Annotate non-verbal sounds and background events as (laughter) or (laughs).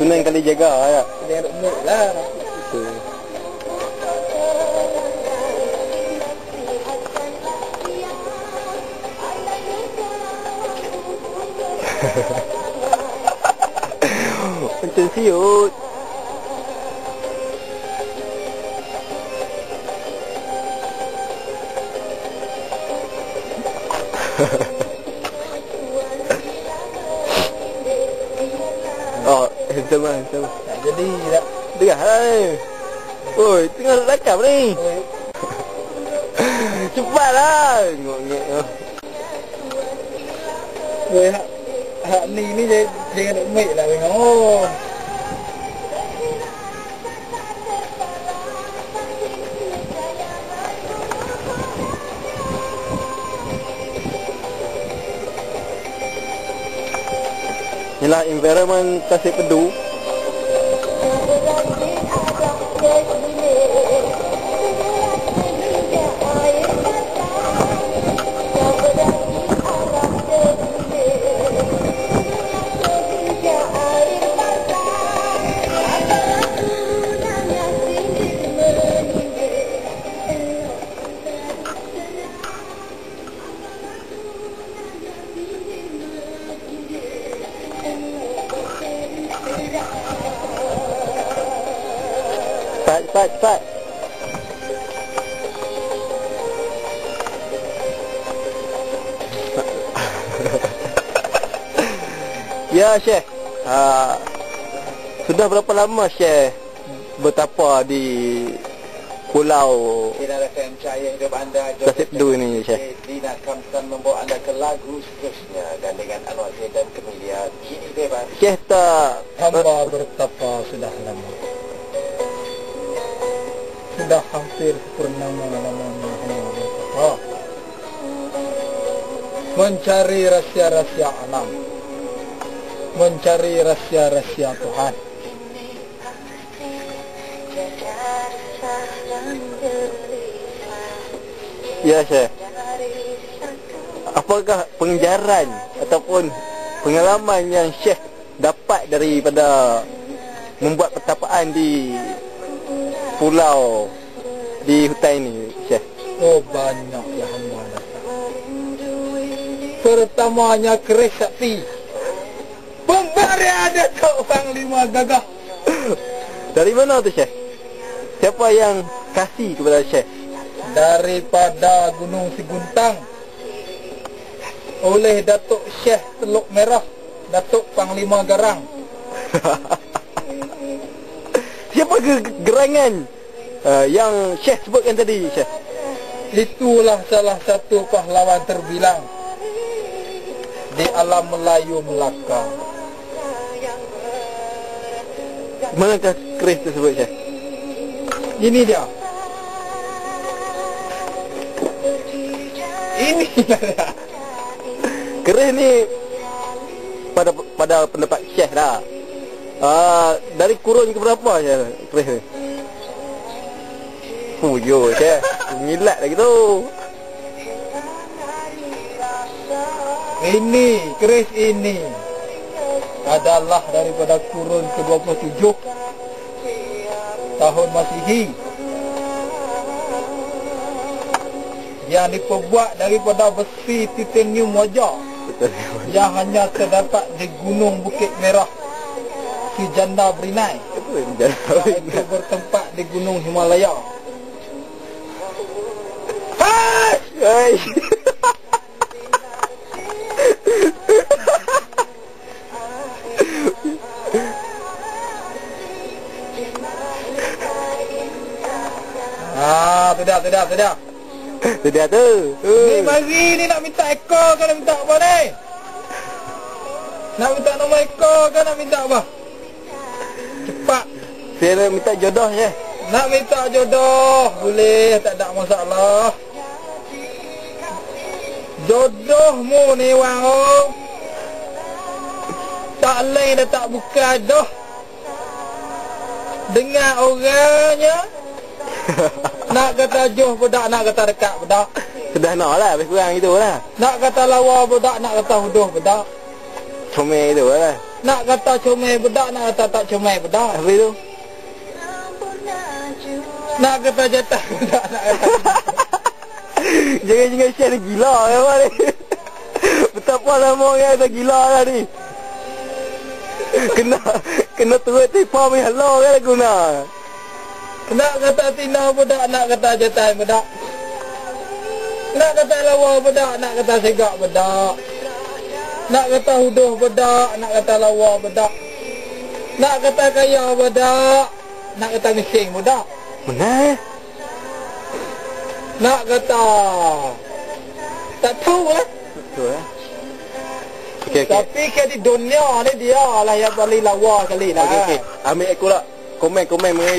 Sunan kali jaga ya. Dia umur lah. Macam siut. Oh, handsome lah, handsome. Jadi tak. Tengah lah ni. Oi, tengah lakam ni. Oi, (laughs) Cepatlah. Ngok-ngok. oi, hak, hak ni ni jangan nak umur lah tengok. Oh. Yalah environment Tasik Pedu Cepat, cepat, cepat. (laughs) ya, Syekh. Uh, sudah berapa lama Syekh bertapa di pulau Sinar FM Cahaya Hidup Anda Tasik Pedu ini, Syekh? Dina membawa anda ke lagu seterusnya Dan dengan Anwar Zain dan Kemilia Kini bebas Syekh tak... Hamba bertapa sudah lama. Sudah hampir purnama lamanya hamba bertapa. Mencari rahsia-rahsia alam. Mencari rahsia-rahsia Tuhan. Ya, Syekh. Apakah pengejaran ataupun pengalaman yang Syekh dapat daripada membuat pertapaan di pulau di hutan ini, Syekh? Oh banyak ya datang Pertamanya keris sakti Pemberian Datuk Panglima Gagah Dari mana tu, Syekh? Siapa yang kasih kepada Syekh? Daripada Gunung Siguntang Oleh Datuk Syekh Teluk Merah Datuk Panglima Garang (laughs) Siapa ge- gerangan uh, yang Syekh sebutkan tadi, Syekh? Itulah salah satu pahlawan terbilang Di alam Melayu Melaka Manakah keris tersebut, Syekh? Ini dia Ini dia (laughs) Keris ni pada pada pendapat Syekh lah. Ah, dari kurun ke berapa Syekh keris ni? Fuyo Syekh. Ngilat lagi tu. Ini, keris ini adalah daripada kurun ke-27 tahun Masihi yang diperbuat daripada besi titanium wajah. (laughs) yang hanya terdapat di Gunung Bukit Merah si Janda Berinai Itu bertempat di Gunung Himalaya. Hai! Hai. Ah, tidak, tidak, tidak. (laughs) Sudah tu. Ni mari ni nak minta ekor kan nak minta apa ni? Nak minta nombor ekor kan nak minta apa? Cepat. Saya nak minta jodoh Syekh. Nak minta jodoh. Boleh, tak ada masalah. Jodohmu ni wang oh. Tak lain dan tak bukan dah. Dengan orangnya (laughs) Nak kata joh budak, nak kata dekat budak. Sudah nak lah, lebih kurang itu lah. Nak kata lawa budak, nak kata huduh budak. Comel itu lah. Nak kata comel budak, nak kata tak comel budak. Apa itu? Nak kata jatah budak, nak kata Jangan-jangan (laughs) share ni gila kan Abang ni. Betapa lama orang dah gila lah ni. Kena kena turut tipa mi hello kan lagu nak. Kata tina budak, nak kata jatah budak. Nak kata lawa budak, nak kata segak budak. Nak kata huduh budak, nak kata lawa budak. Nak kata kaya budak, nak kata mising budak. Mana? Nak kata tak tahu lah. Betul eh. Okey okey. Tapi ke di dunia ni dia lah yang paling lawa sekali lah. Okey okey. Ambil aku lah. Komen komen mengenai